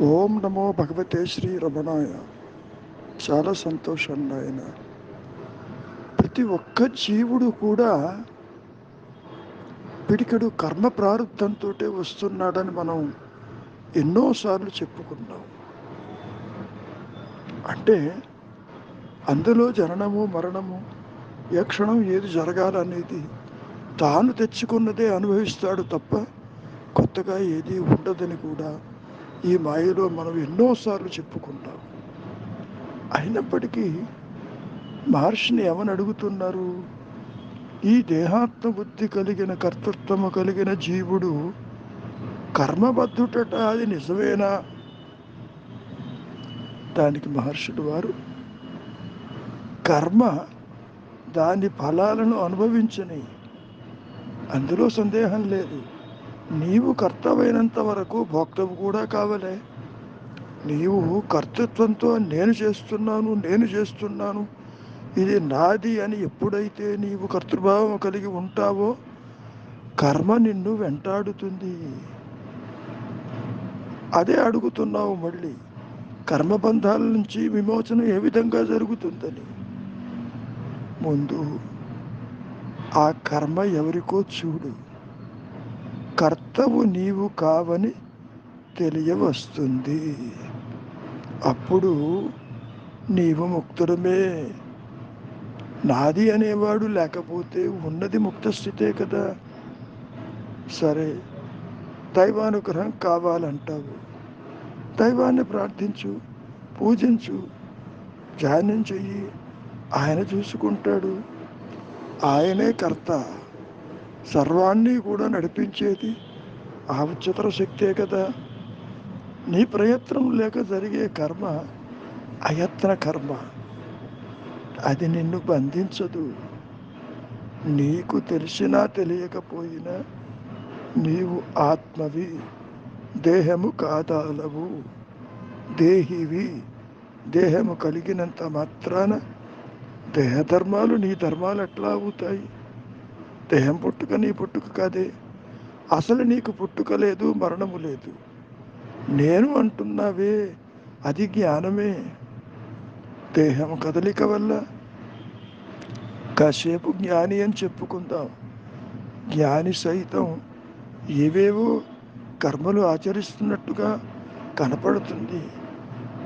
ఓం నమో భగవతే శ్రీ రమణాయ. చాలా సంతోషం ఆయన ప్రతి ఒక్క జీవుడు కూడా పిడికడు కర్మ ప్రారంభంతో వస్తున్నాడని మనం ఎన్నోసార్లు చెప్పుకున్నాం. అంటే అందులో జననము మరణము ఏ క్షణం ఏది జరగాలనేది తాను తెచ్చుకున్నదే అనుభవిస్తాడు తప్ప కొత్తగా ఏది ఉండదని కూడా ఈ మాయలో మనం ఎన్నోసార్లు చెప్పుకున్నాం అయినప్పటికీ మహర్షిని ఏమని అడుగుతున్నారు? ఈ దేహాత్మ బుద్ధి కలిగిన కర్తృత్వము కలిగిన జీవుడు కర్మబద్ధుట అది నిజమేనా? దానికి మహర్షుడు వారు కర్మ దాని ఫలాలను అనుభవించని అందులో సందేహం లేదు. నీవు కర్తవైనంత వరకు భోక్తవు కూడా కావలే. నీవు కర్తృత్వంతో నేను చేస్తున్నాను నేను చేస్తున్నాను. ఇది నాది అని ఎప్పుడైతే నీవు కర్తృభావం కలిగి ఉంటావో కర్మ నిన్ను వెంటాడుతుంది. అదే అడుగుతున్నావు మళ్ళీ కర్మబంధాల నుంచి విమోచన ఏ విధంగా జరుగుతుందని. ముందు ఆ కర్మ ఎవరికో చూడు. కర్తవు నీవు కావని తెలియవస్తుంది. అప్పుడు నీవు ముక్తుడమే. నాది అనేవాడు లేకపోతే ఉన్నది ముక్త స్థితే కదా. సరే దైవానుగ్రహం కావాలంటావు. దైవాన్ని ప్రార్థించు పూజించు ధ్యానం చెయ్యి. ఆయన చూసుకుంటాడు. ఆయనే కర్త. సర్వాన్ని కూడా నడిపించేది ఆ ఉच्चతర శక్తే కదా. నీ ప్రయత్నం లేక జరిగే కర్మ అయత్న కర్మ అది నిన్ను బంధించదు. నీకు తెలిసినా తెలియకపోయినా నీవు ఆత్మవి దేహము కాదాలవు. దేహివి దేహము కలిగినంత మాత్రాన దేహధర్మాలు నీ ధర్మాలు ఎట్లా అవుతాయి? దేహం పుట్టుక నీ పుట్టుక కాదే. అసలు నీకు పుట్టుక లేదు మరణము లేదు. నేను అంటున్నావే అది జ్ఞానమే. దేహం కదలిక వల్ల కాసేపు జ్ఞాని అని చెప్పుకుందాం. జ్ఞాని సైతం ఏవేవో కర్మలు ఆచరిస్తున్నట్టుగా కనపడుతుంది.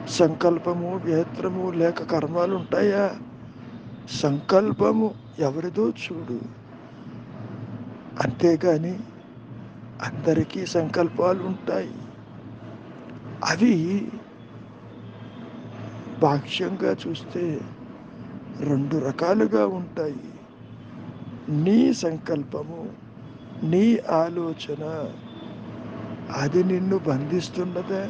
సంకల్పము వేత్రము లేక కర్మాలు ఉంటాయా? సంకల్పము ఎవరిదో చూడు. అంతేగాని అందరికీ సంకల్పాలు ఉంటాయి అవి భాష్యంగా చూస్తే రెండు రకాలుగా ఉంటాయి. నీ సంకల్పము నీ ఆలోచన అది నిన్ను బంధిస్తున్నదా?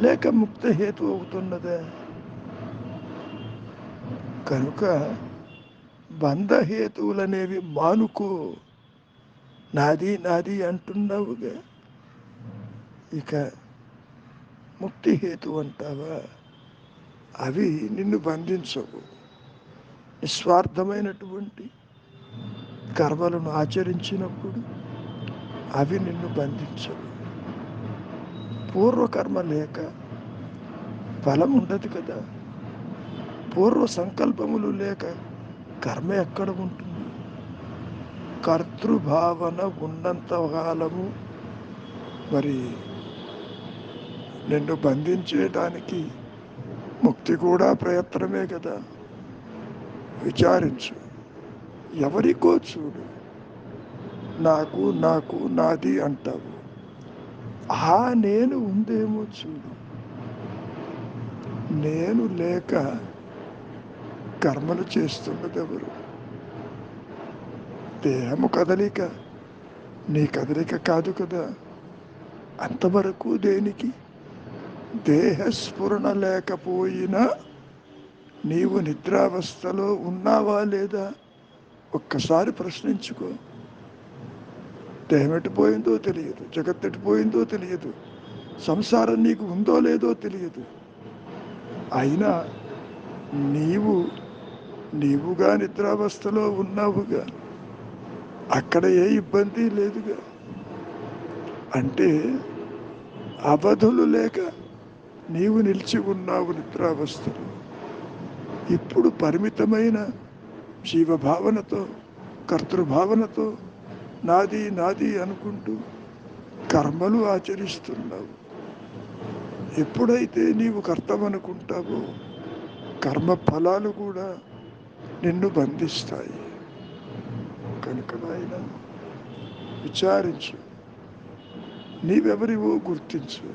లేక ముక్త హేతు అవుతున్నదా? కనుక బంధహేతువులనేవి మానుకో. నాది నాది అంటున్నావుగా. ఇక ముక్తి హేతు అంటావా? అవి నిన్ను బంధించవు. నిస్వార్థమైనటువంటి కర్మలను ఆచరించినప్పుడు అవి నిన్ను బంధించవు. పూర్వకర్మ లేక ఫలం ఉండదు కదా. పూర్వ సంకల్పములు లేక కర్మ ఎక్కడ ఉంటుంది కర్తృభావన ఉన్నంత కాలము మరి నిన్ను బంధించేయడానికి ముక్తి కూడా ప్రయత్నమే కదా? విచారించు. ఎవరికో చూడు. నాకు నాకు నాది అంటావు. ఆ నేను ఉందేమో చూడు. నేను లేక కర్మలు చేస్తున్నది ఎవరు దేహము కదలిక నీ కదలిక కాదు కదా. అంతవరకు దేనికి? దేహస్ఫురణ లేకపోయినా నీవు నిద్రావస్థలో ఉన్నావా లేదా? ఒక్కసారి ప్రశ్నించుకో. దేహం ఎట్టిపోయిందో తెలియదు జగత్ ఎట్టిపోయిందో తెలియదు సంసారం నీకు ఉందో లేదో తెలియదు. అయినా నీవు నీవుగా నిద్రావస్థలో ఉన్నావుగా. అక్కడ ఏ ఇబ్బంది లేదుగా. అంటే అవధులు లేక నీవు నిలిచి ఉన్నావు నిద్రావస్థలో. ఇప్పుడు పరిమితమైన జీవభావనతో కర్తృభావనతో నాది నాది అనుకుంటూ కర్మలు ఆచరిస్తున్నావు. ఎప్పుడైతే నీవు కర్తమనుకుంటావో కర్మ ఫలాలు కూడా నిన్ను బంధిస్తాయి. కనుక నాయన విచారించు. నీవెవరివో గుర్తించు.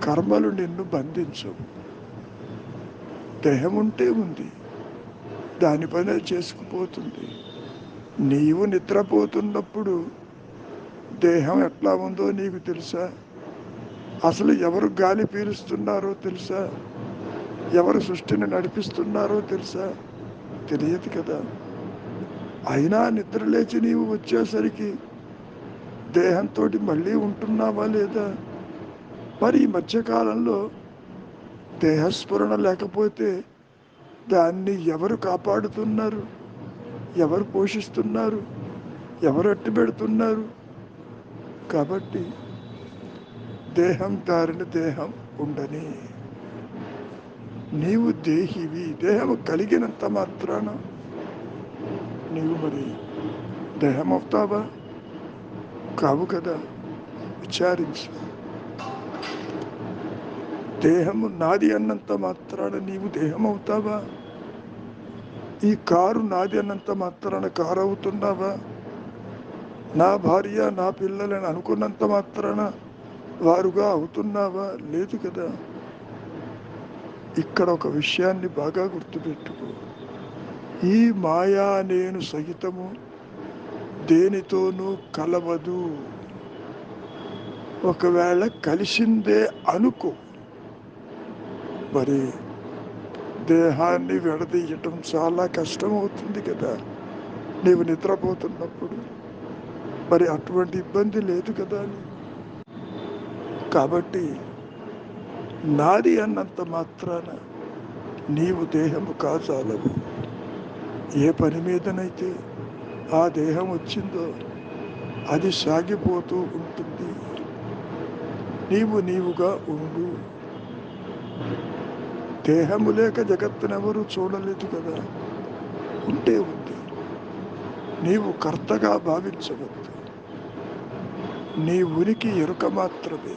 కర్మలు నిన్ను బంధించవు. దేహం ఉంటే ఉంది. దాని పనే చేసుకుపోతుంది. నీవు నిద్రపోతున్నప్పుడు దేహం ఎట్లా ఉందో నీకు తెలుసా? అసలు ఎవరు గాలి పీలుస్తున్నారో తెలుసా? ఎవరు సృష్టిని నడిపిస్తున్నారో తెలుసా? తెలియదు కదా. అయినా నిద్ర లేచి నీవు వచ్చేసరికి దేహంతో మళ్ళీ ఉంటున్నావా లేదా? మరి ఈ మధ్యకాలంలో దేహస్ఫురణ లేకపోతే దాన్ని ఎవరు కాపాడుతున్నారు? ఎవరు పోషిస్తున్నారు? ఎవరు అట్టి పెడుతున్నారు? కాబట్టి దేహం దారిన దేహం ఉండని. నీవు దేహివి దేహం కలిగినంత మాత్రాన నీవు మరి దేహం అవుతావా కావు కదా విచారించు. దేహము నాది అన్నంత మాత్రాన నీవు దేహం అవుతావా ఈ కారు నాది అన్నంత మాత్రాన కారు అవుతున్నావా నా భార్య నా పిల్లలని అనుకున్నంత మాత్రాన వారుగా అవుతున్నావా? లేదు కదా. ఇక్కడ ఒక విషయాన్ని బాగా గుర్తుపెట్టుకో. ఈ మాయా నేను సహితము దేనితోనూ కలవదు. ఒకవేళ కలిసిందే అనుకో. మరి దేహాన్ని విడదీయటం చాలా కష్టం అవుతుంది కదా. నీవు నిద్రపోతున్నప్పుడు మరి అటువంటి ఇబ్బంది లేదు కదా కాబట్టి నాది అన్నంత మాత్రాన నీవు దేహము కాచాలవు. ఏ పని మీదనైతే ఆ దేహం వచ్చిందో అది సాగిపోతూ ఉంటుంది. నీవు నీవుగా ఉండు. దేహము లేక జగత్తునెవరూ చూడలేదు కదా. ఉంటే ఉంది. నీవు కర్తగా భావించవద్దు. నీ ఉనికి ఎరుక మాత్రమే.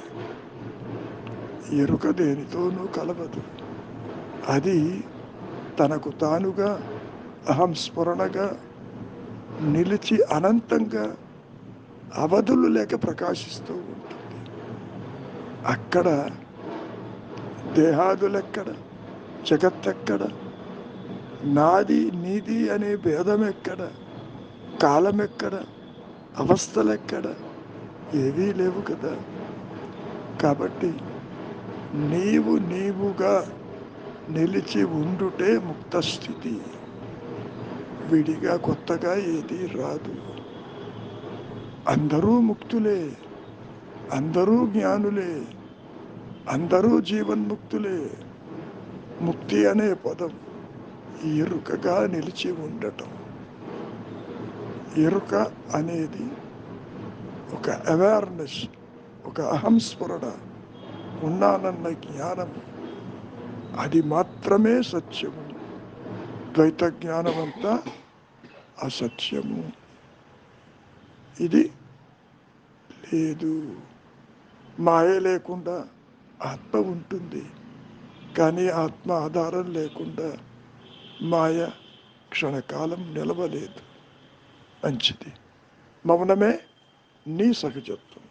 ఎరుక దేనితోనూ కలవదు. అది తనకు తానుగా అహం స్మరణగా నిలిచి అనంతంగా అవధులు లేక ప్రకాశిస్తూ ఉంటుంది. అక్కడ దేహాదులెక్కడ జగత్తెక్కడ నాది నీది అనే భేదం ఎక్కడ కాలం ఎక్కడ అవస్థలెక్కడ ఏవీ లేవు కదా. కాబట్టి నీవు నీవుగా నిలిచి ఉండుటే ముక్త స్థితి విడిగా కొత్తగా ఏది రాదు. అందరూ ముక్తులే అందరూ జ్ఞానులే అందరూ జీవన్ముక్తులే. ముక్తి అనే పదం ఎరుకగా నిలిచి ఉండటం. ఎరుక అనేది ఒక అవేర్నెస్ ఒక అహంస్ఫురణ ఉన్నానన్న జ్ఞానం. అది మాత్రమే సత్యము. ద్వైత జ్ఞానం అంతా అసత్యము. ఇది లేదు. మాయ లేకుండా ఆత్మ ఉంటుంది. కానీ ఆత్మ ఆధారం లేకుండా మాయ క్షణకాలం నిలవలేదు. మంచిది. మౌనమే నీ సహజత్వం.